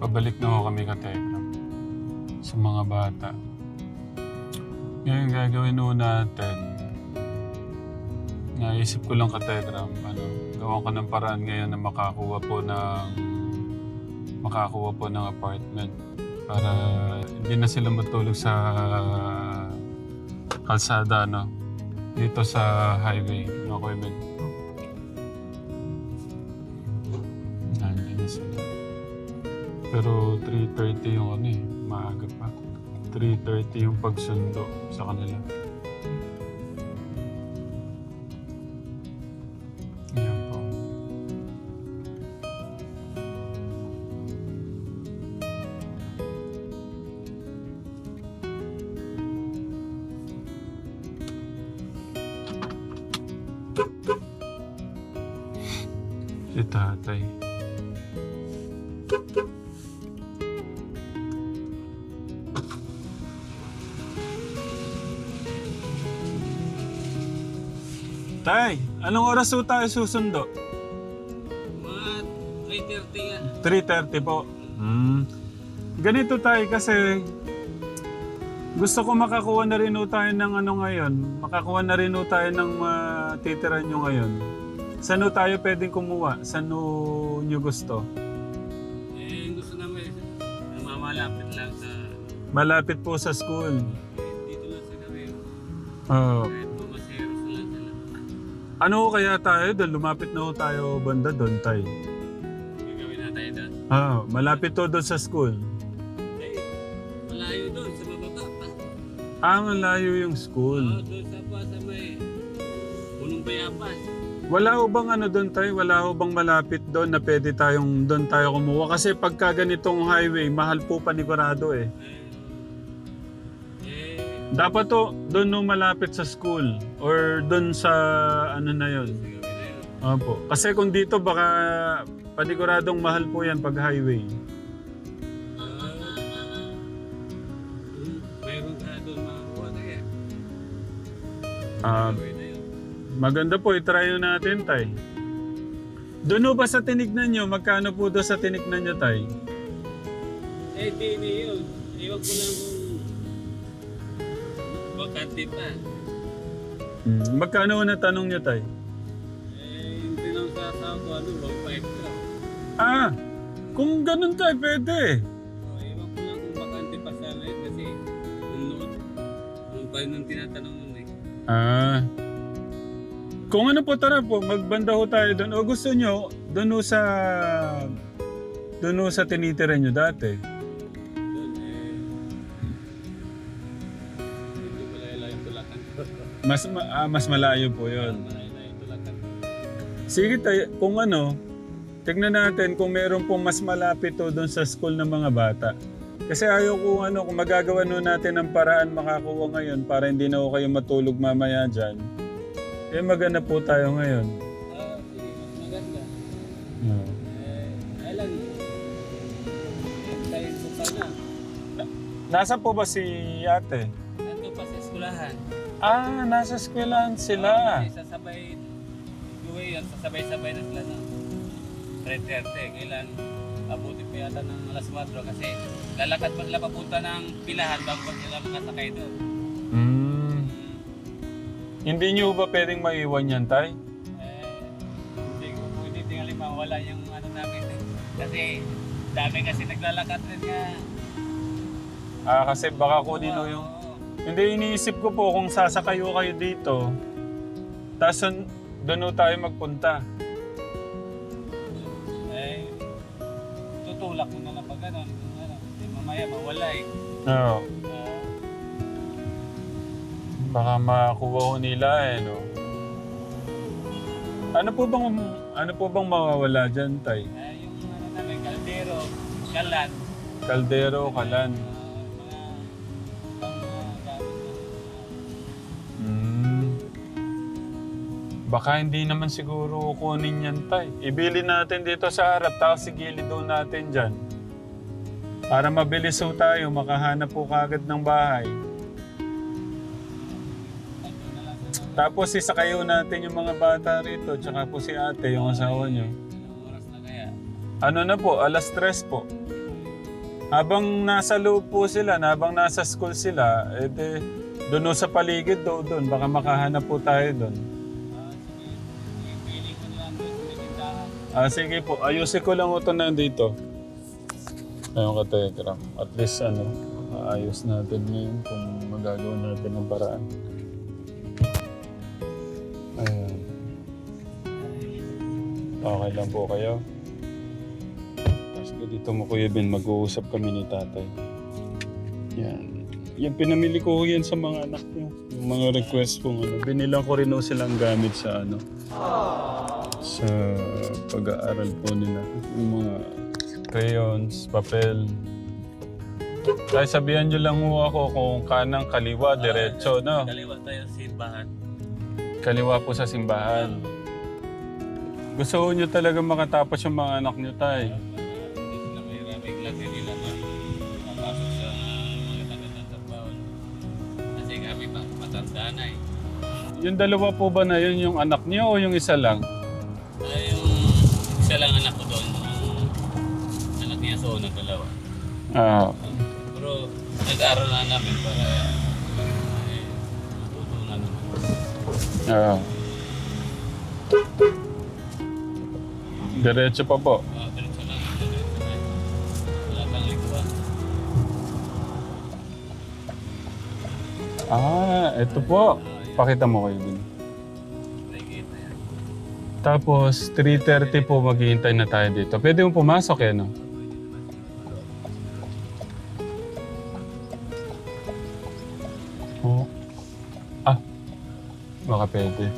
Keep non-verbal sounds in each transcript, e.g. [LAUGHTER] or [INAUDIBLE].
Pabalik na ho kami ka Tekram sa mga bata. Ngayon gagawin ho natin, naisip ko lang ka Tekram, ano, gawan ko ng paraan ngayon na makakuha po ng makakuha po ng apartment para hindi na sila matulog sa kalsada, no? Dito sa highway, no, Kuya Pero 3.30 yung ano eh, maaga pa. 3.30 yung pagsundo sa kanila. Tay, anong oras po tayo susundo? Mga 3.30 nga. 3.30 po. Hmm. Ganito tayo kasi gusto ko makakuha na rin tayo ng ano ngayon. Makakuha na rin tayo ng matitira nyo ngayon. Saan tayo pwedeng kumuha? Saan nyo gusto? Eh, gusto namin, mamalapit lang sa, Malapit po sa school. eh, dito lang sa gabi. Oo. Sila. Ano kaya tayo doon? Lumapit na ho tayo banda doon tayo. Gagawin na tayo doon. Ah, malapit to doon sa school. Eh, malayo doon sa bababa. Pa- Ah, malayo yung Oo, school. doon sa pa sa may punong bayabas. Wala ho bang ano doon tayo? Wala ho bang malapit doon na pwede tayong doon tayo kumuha? Kasi pagka ganitong highway, mahal po panigurado eh. Eh, eh, Dapat to doon nung malapit sa school or doon sa ano na yon. Opo. Kasi kung dito baka paniguradong mahal po yan pag highway. Ah, maganda po, itry natin tay. Doon ba sa tinignan nyo? Magkano po doon sa tinignan nyo tay? Eh, di na yun. Iwan ko lang kung bakante pa. Hmm. Magkano ho natanong nyo tay? Eh, yung tinawag sa asawa ko, ano, 1.5 ka. Ah, kung ganun tay, pwede. Oh, iwan ko lang kung bakante pa sana yun kasi nung noon, nung pa nung tinatanong nun eh. Ah. Kung ano po, tara po, magbanda ho tayo doon. O gusto nyo, doon sa... Doon sa tinitira nyo dati. Mas, ma- ah, mas malayo po tulakan. Sige tayo, kung ano, tignan natin kung meron pong mas malapit to doon sa school ng mga bata. Kasi ayaw ko ano, kung magagawa no natin ng paraan makakuha ngayon para hindi na ho kayo matulog mamaya dyan. Eh maganda po tayo ngayon. Ah, sige, mas maganda. Yeah. Eh, ay lang. Tayo po pa na. Nasaan po ba si ate? Ah, nasa eskwelahan sila. Kasi sasabay, uwi yan, sasabay-sabay na sila ng 3.30. Kailan abuti pa yata ng alas 4 kasi lalakad pa sila papunta ng pilahan bago pa sila makasakay doon. Hmm. Hindi nyo ba pwedeng maiwan yan, tay? Eh, hindi ko pwede tingali mawala yung ano namin. Kasi dami kasi naglalakad rin nga. Ah, kasi baka kunin ho yung... Hindi, iniisip ko po kung sasakayo kayo dito. Tapos doon tayo magpunta. Eh, tutulak mo na lang pag. Ano, eh, mamaya mawala eh. Oo. Ah, Baka makuha ho nila eh, no? Ano po bang ano po bang mawawala diyan, tay? eh, yung ano namin, kaldero, kalan. Kaldero, kalan. Baka hindi naman siguro kunin yan, tay. Ibili natin dito sa harap, tapos sigilid doon natin dyan. Para mabilis ho tayo, makahanap po kagad ng bahay. Tapos isakayo natin yung mga bata rito, tsaka po si ate, yung asawa niyo. Ano na po, alas tres po. Habang nasa loob po sila, habang nasa school sila, eh de, doon sa paligid do doon, baka makahanap po tayo doon. Ah, sige po, ayusin ko lang ito nandito. Ayun ka, Telegram. At least, ano, maayos natin ngayon kung magagawa natin ng paraan. Ayan. Okay lang po kayo. Tapos dito mo, Kuya Ben, mag-uusap kami ni tatay. Yan. Yan, pinamili ko yan sa mga anak niyo. Yung mga request kong ano. Binilang ko rin ho silang gamit sa ano. Sa pag-aaral po nila. Yung mga crayons, papel. Kaya sabihan nyo lang ho ako kung kanang kaliwa, diretso, no? Kaliwa tayo sa simbahan. Kaliwa po sa simbahan. Gusto ho nyo talaga makatapos yung mga anak nyo, tay. Hindi sila mahirapin klase nila ma mapasok sa mga tagatang trabaho. Kasi kami pa matanda na eh. Yung dalawa po ba na yun yung anak nyo o yung isa lang? Anak niya so na dalawa. Ah, Pero nag-aaral na namin para eh, matutunan naman. ah. Diretso pa po. Ah, diretso lang. Diretso na. Wala kang likuan. Ah, ito po. Pakita mo kayo din. Tapos, 3.30 po maghihintay na tayo dito. Pwede mo pumasok eh, no? Baka pwede.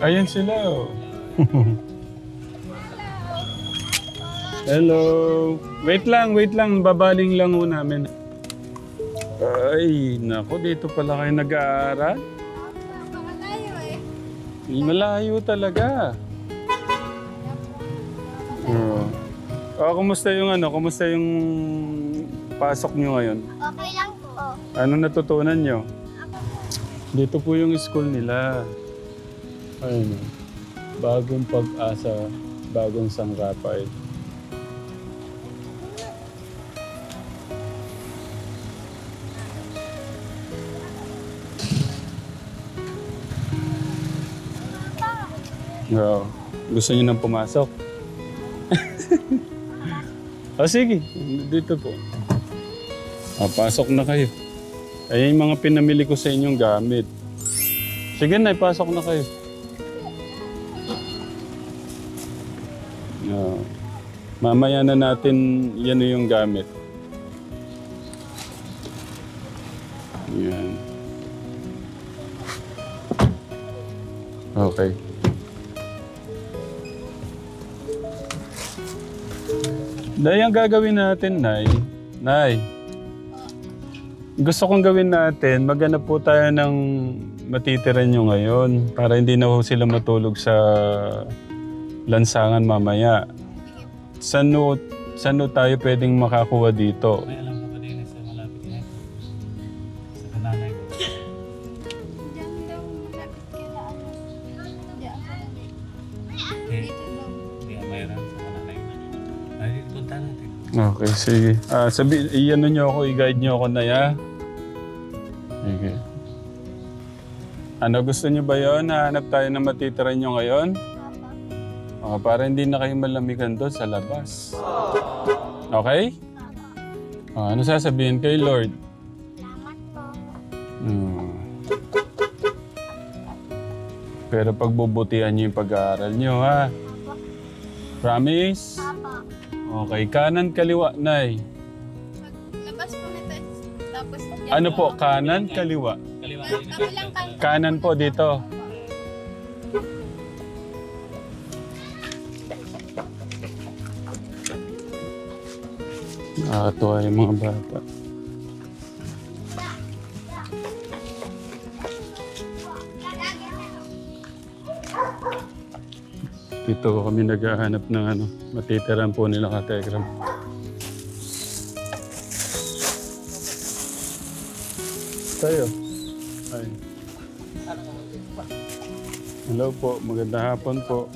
Ayun sila. oh. [LAUGHS] Hello. Wait lang, wait lang. Babaling lang ho namin. Ay, nako, dito pala kayo nag-aaral. Malayo eh. Malayo talaga. Oo. Oh, kumusta yung ano? Kumusta yung pasok nyo ngayon? Okay lang po. Ano natutunan nyo? Dito po yung school nila. Ayun. oh. Bagong pag-asa, bagong sanggapay. Oo. Gusto niyo nang pumasok? [LAUGHS] o sige, dito po. Ah, pasok na kayo. Ayan yung mga pinamili ko sa inyong gamit. Sige na, pasok na kayo. Ah, mamaya na natin yan yung gamit. Yan. Okay. Dahil ang gagawin natin, Nay. Nay. Gusto kong gawin natin, maghanap po tayo ng matitira nyo ngayon para hindi na sila matulog sa lansangan mamaya. Saan ho, saan ho tayo pwedeng makakuha dito? Sige. Ah, sabi, iyan nyo ako, i-guide nyo ako na ya. Sige. Ano, gusto nyo ba yun? Hahanap tayo ng matitira nyo ngayon? Papa. Ah, para hindi na kayo malamigan doon sa labas. Okay? Ah, ano sasabihin kay Lord? Salamat po. Hmm. Pero pagbubutihan nyo yung pag-aaral nyo, ha? Promise? Okay, kanan, kaliwa, nay. Labas po nito. Tapos. Ano po, kanan, kaliwa? Kaliwa Ka- Kabilang kan. Kanan po dito. Nakakatuwa yung mga bata. Dito kami naghahanap ng ano, matitiran po nila katekram. Tayo. Ay. Hello po, magandang hapon po.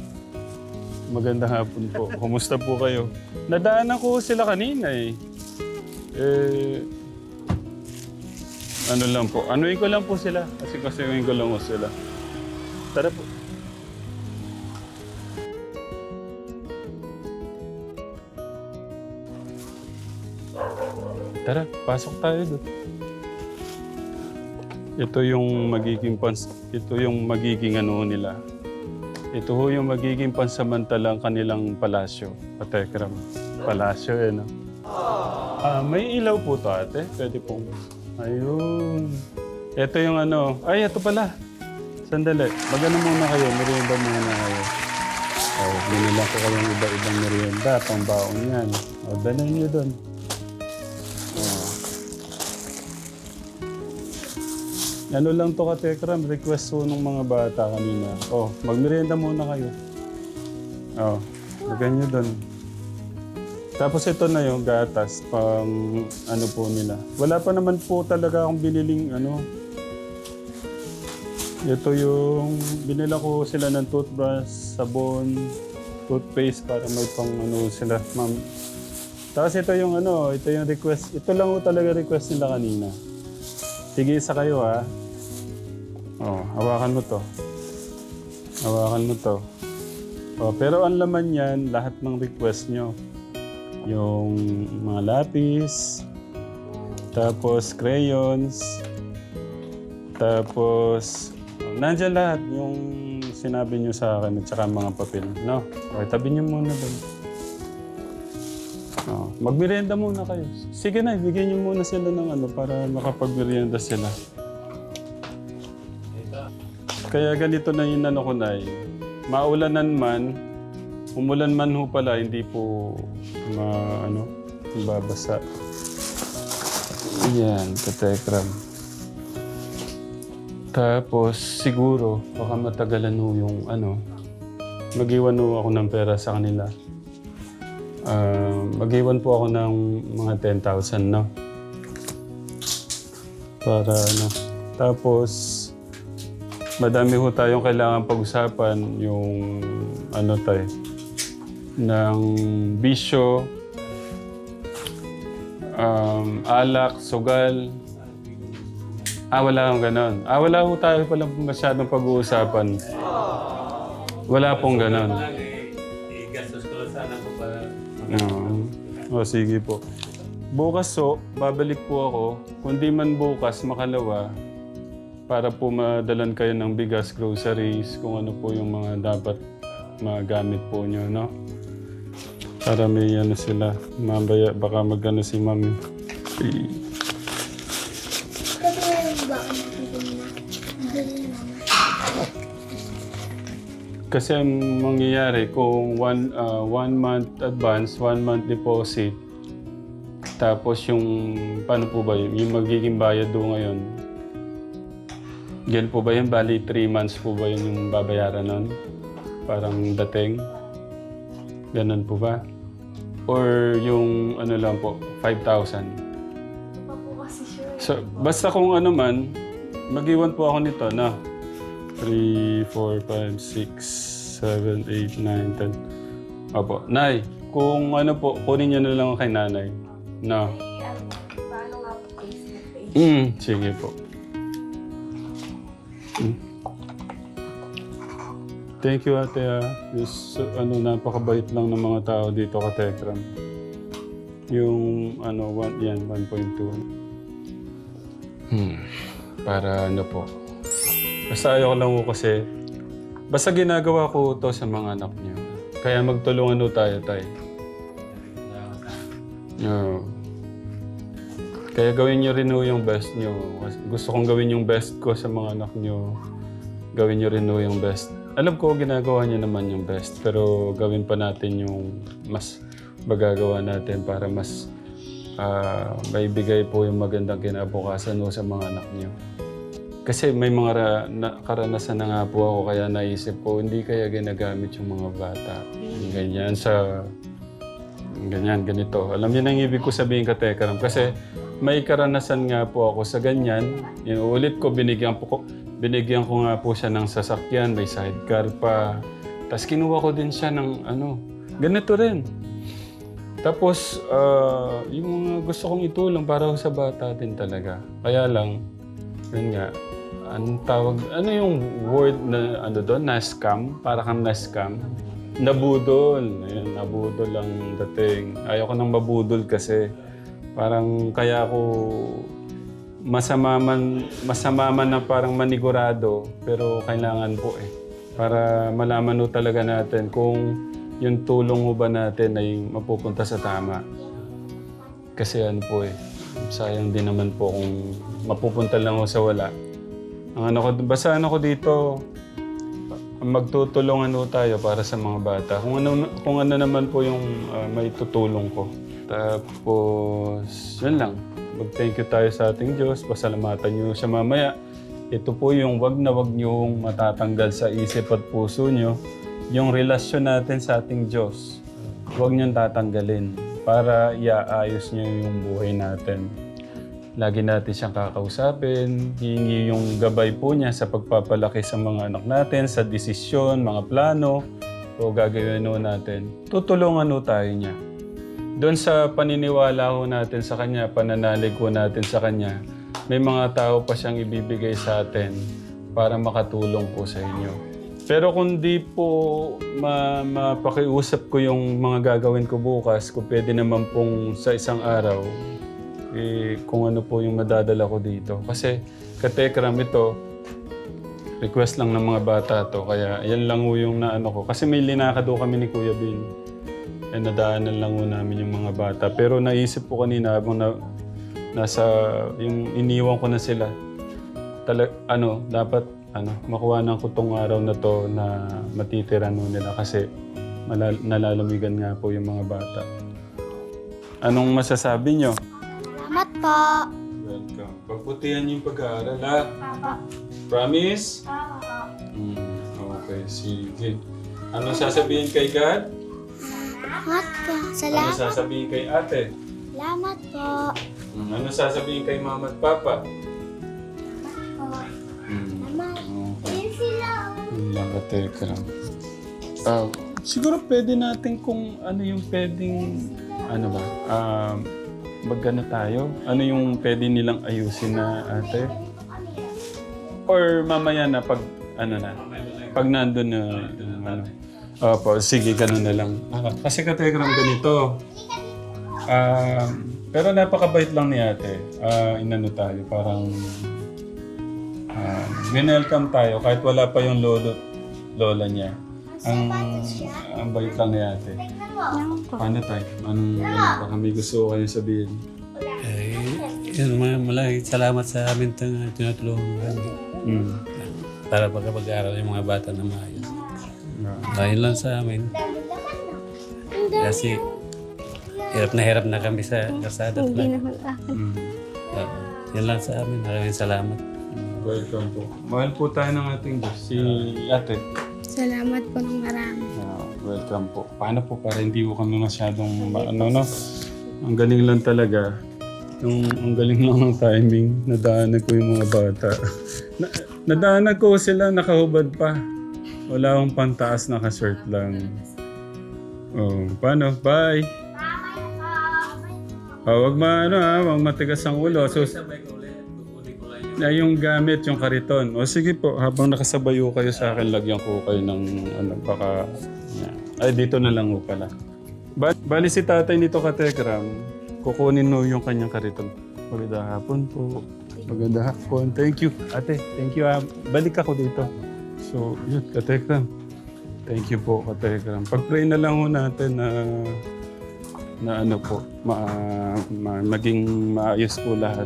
Magandang hapon po. Kumusta po kayo? Nadaanan ko sila kanina eh. Eh, ano lang po, anuin ko lang po sila. Kasi kasuhin ko lang po sila. Tara po. Tara, pasok tayo doon. Ito yung magiging pans ito yung magiging ano nila. Ito ho yung magiging pansamantalang kanilang palasyo. Patekram. Palasyo eh, no? Ah, may ilaw po to ate. Pwede pong... Ayun. Ito yung ano... Ay, ito pala. Sandali. Magano muna kayo. Merienda muna kayo. Oh, binila ko kayong iba-ibang merienda. Pambaon yan. O, dalhin nyo doon. Ano lang to ka Tekram, request po ng mga bata kanina. Oh, magmerienda muna kayo. Oh, lagyan nyo doon. Tapos ito na yung gatas, pang ano po nila. Wala pa naman po talaga akong biniling ano. Ito yung binila ko sila ng toothbrush, sabon, toothpaste para may pang ano sila, ma'am. Tapos ito yung ano, ito yung request. Ito lang po talaga request nila kanina. Sige isa kayo ha. Oh, hawakan mo to. Hawakan mo to. Oh, pero ang laman yan, lahat ng request nyo. Yung mga lapis, tapos crayons, tapos nandyan lahat yung sinabi nyo sa akin at saka mga papel. No? Okay, tabi nyo muna doon. Magmerienda muna kayo. Sige na, bigyan nyo muna sila ng ano para makapagmerienda sila. Kaya ganito na yung ano ko na Maulanan man, umulan man ho pala, hindi po ma, ano, babasa. Yan, katekram. Tapos, siguro, baka matagalan ho yung ano, mag-iwan ho ako ng pera sa kanila. Ah, mag-iwan po ako ng mga 10,000, no? Para ano. Tapos, madami ho tayong kailangan pag-usapan yung ano tayo ng bisyo, um, alak, sugal. Ah, wala akong ganon. Ah, wala ho tayo palang masyadong pag-uusapan. Wala pong ganon. Oo. O, sige po. Bukas so, babalik po ako. Kundi man bukas, makalawa, para po madalan kayo ng bigas, groceries, kung ano po yung mga dapat magamit po nyo, no? Para may ano sila, mamaya, baka magano si mami. Kasi ang mangyayari, kung one, ah, one month advance, one month deposit, tapos yung, paano po ba yun? Yung magiging bayad do ngayon, yan po ba yun? Bali, 3 months po ba yun yung babayaran nun? Parang dating? Ganun po ba? Or yung ano lang po, 5,000? Pa po kasi sure. So, basta kung ano man, mag-iwan po ako nito na 3, 4, 5, 6, 7, 8, 9, 10. Opo. Nay, kung ano po, kunin niyo na lang kay nanay. No. Paano nga po Facebook page? Mm, sige po. Mm. Thank you ate ah. Is, ano, napakabait lang ng mga tao dito ka Tekram. Yung ano, one, yan, 1.2. Hmm. Para ano po. Basta ayoko lang ko kasi, basta ginagawa ko to sa mga anak niyo. Kaya magtulungan no tayo tayo. Oo. Kaya gawin niyo rin ho yung best niyo. Gusto kong gawin yung best ko sa mga anak niyo. Gawin niyo rin ho yung best. Alam ko, ginagawa niyo naman yung best. Pero gawin pa natin yung mas magagawa natin para mas ah, maibigay po yung magandang kinabukasan ho sa mga anak niyo. Kasi may mga ra- na, karanasan na nga po ako kaya naisip ko, hindi kaya ginagamit yung mga bata. Ganyan sa... Ganyan, ganito. Alam niyo na ang ibig ko sabihin ka, Tekaram. Kasi may karanasan nga po ako sa ganyan. Yung ulit ko, binigyan, po ko, binigyan ko nga po siya ng sasakyan, may sidecar pa. Tapos kinuha ko din siya ng ano, ganito rin. Tapos, ah, yung mga gusto kong itulong para sa bata din talaga. Kaya lang, yun nga, anong tawag, ano yung word na ano doon, na-scam? Para kang na-scam? Nabudol. Ayun, nabudol ang dating. Ayoko nang mabudol kasi parang kaya ako masama man, masama man na parang manigurado pero kailangan po eh. Para malaman ho talaga natin kung yung tulong ho ba natin ay mapupunta sa tama. Kasi ano po eh, sayang din naman po kung mapupunta lang ho sa wala. Ano ko, basta ano ko dito, magtutulungan ho tayo para sa mga bata. Kung ano, kung ano naman po yung ah, may tutulong ko. Tapos, yun lang. Mag-thank you tayo sa ating Diyos. Pasalamatan niyo siya mamaya. Ito po yung wag na wag niyong matatanggal sa isip at puso niyo. Yung relasyon natin sa ating Diyos. Huwag niyong tatanggalin para iaayos niyo yung buhay natin. Lagi natin siyang kakausapin, hihingi yung gabay po niya sa pagpapalaki sa mga anak natin, sa desisyon, mga plano, o gagawin ho natin. Tutulungan ho tayo niya. Doon sa paniniwala ho natin sa Kanya, pananalig ho natin sa Kanya, may mga tao pa siyang ibibigay sa atin para makatulong po sa inyo. Pero kung di po ma mapakiusap ko yung mga gagawin ko bukas, kung pwede naman pong sa isang araw, eh, kung ano po yung madadala ko dito. Kasi katekram ito, request lang ng mga bata to. Kaya yan lang ho yung naano ko. Kasi may linakad kami ni Kuya Bin. Eh, nadaanan lang ho namin yung mga bata. Pero naisip ko kanina habang na, nasa, yung iniwan ko na sila. Tala, ano, dapat ano, makuha ng kutong araw na to na matitira no nila kasi malal- nalalamigan nga po yung mga bata. Anong masasabi nyo? Salamat po. Welcome. Pagbutihan yung pag-aaral, ha? Promise? Mm, okay, sige. Ano sasabihin kay God? Salamat po. Ano Salamat sasabihin kay ate? Salamat po. Mm, ano sasabihin kay mama at papa? Salamat. okay. Yan sila. Yun lang ka, Tekram. Ah, siguro pwede natin kung ano yung pwedeng, ano ba, um, magano tayo? Ano yung pwede nilang ayusin na ate? Or mamaya na pag, ano na, pag nandun na, ano. Opo, sige, ganun na lang. Ah, kasi ka, Tekram, ganito. Um, pero napakabait lang ni ate. Ah, inano tayo, parang Ah, welcome tayo kahit wala pa yung lolo lola niya. Ang ang bait lang ni ate. Paano tayo? Anong ano, baka may gusto ko kayong sabihin? Eh, yun, ma- malaki salamat sa amin itong tinutulungan kami Mm. para pagkapag-aaral yung mga bata na maayos. Yeah. Dahil lang sa amin. Kasi hirap na hirap na kami sa kasada. Hindi Mm. Yan lang sa amin. Maraming salamat. Welcome po. Mahal po tayo ng ating Diyos. Si ate. Salamat po ng marami. Ah, welcome po. Paano po para hindi po kami masyadong ma- ano no? Ang galing lang talaga. Yung ang galing lang ng timing. Nadaanan ko yung mga bata. [LAUGHS] Na, nadaanan ko sila nakahubad pa. Wala akong pantaas naka-shirt lang. Oh, paano? Bye. Oh, wag ma ano ha, wag matigas ang ulo. So, na yung gamit, yung kariton. O sige po, habang nakasabayo kayo sa akin, lagyan ko kayo ng ano, baka... Yan. Ay, dito na lang ho pala. Ba bali si tatay nito ka Tekram, kukunin mo yung kanyang kariton. Maganda hapon po. Maganda hapon. Thank you. Ate, thank you. ah. Balik ako dito. So, yun, ka Tekram. Thank you po, ka Tekram. Pag-pray na lang ho natin na na ano po, ma, ma, maging maayos po lahat.